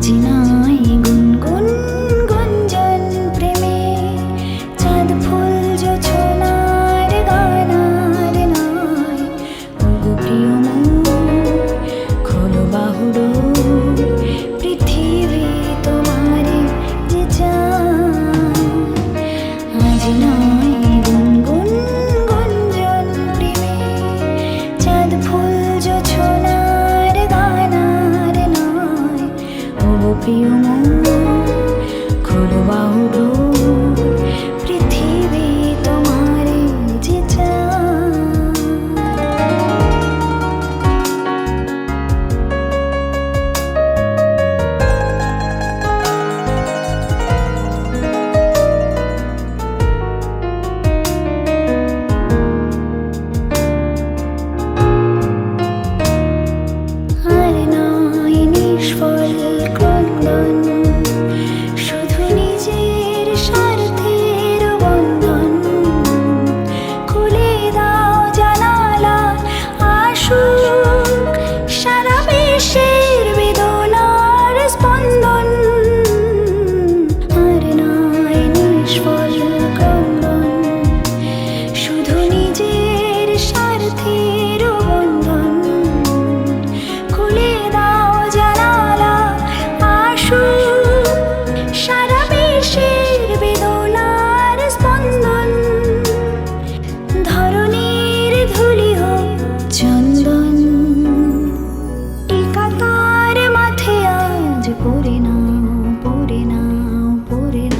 记得。feel ನೀನು ಪೂರಿನ ಪೂರಿನ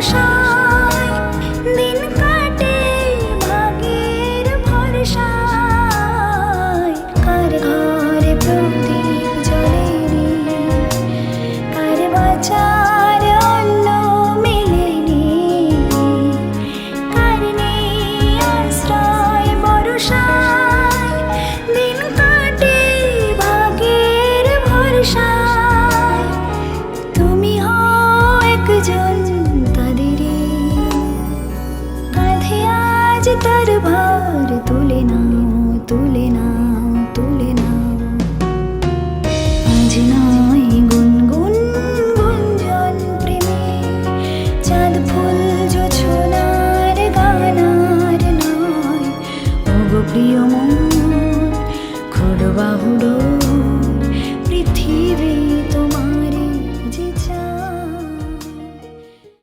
Sao তার ভার তুলে নাও তুলে নাও তুলে নাও। আজ নাও